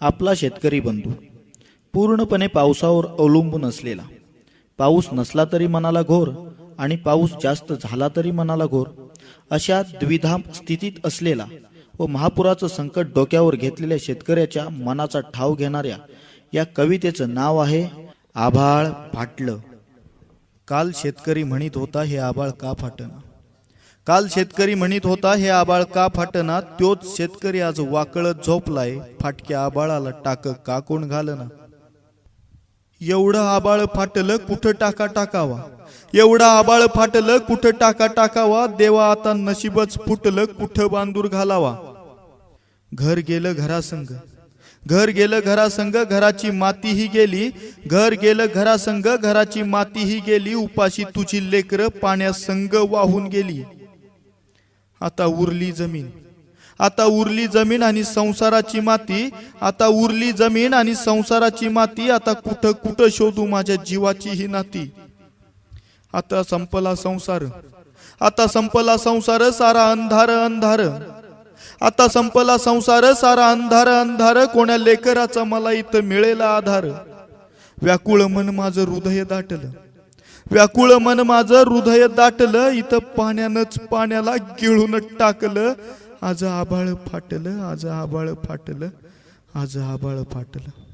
आपला शेतकरी बंधू. पूर्णपणे पावसावर अवलंबून असलेला. पाऊस नसला तरी मनाला घोर आणि पाऊस जास्त झाला तरी मनाला घोर. अशा द्विधा स्थितीत असलेला व महापुराचं संकट डोक्यावर घेतलेल्या शेतकऱ्याच्या मनाचा ठाव घेणाऱ्या या कवितेचं नाव आहे आभाळ फाटलं. काल शेतकरी म्हणत होता हे आभाळ का फाटणं काल शेतकरी म्हणत होता हे आबाळ का फाटना त्योच शेतकरी आज वाकळत झोपलाय फाटक्या आबाळाला टाक का कोण घालना एवढं आबाळ फाटलं कुठं टाका टाकावा? एवढं आबाळ फाटलं कुठं टाका टाकावा? देवा आता नशीबच फुटलं कुठं बांधूर घालावा? घर गेलं घरासंग. घर गेलं घरासंग घराची मातीही गेली. घर गेलं घरासंग घराची मातीही गेली. उपाशी तुझी लेकर पाण्यासंग वाहून गेली. आता उरली जमीन. आता उरली जमीन आणि संसाराची माती आता उरली जमीन आणि संसाराची माती आता कुठं कुठं शोधू माझ्या जीवाची ही नाती? आता संपला संसार. आता संपला संसार सारा अंधार अंधार. आता संपला संसार सारा अंधार अंधार. कोण्या लेकराचा मला इथं मिळेल आधार? व्याकुळ मन माझं हृदय दाटलं. व्याकुळ मन माझं हृदय दाटलं इथं पाण्यानंच पाण्याला गिळून टाकलं. आज आबाळ फाटलं आज आबाळ फाटलं आज आबाळ फाटलं.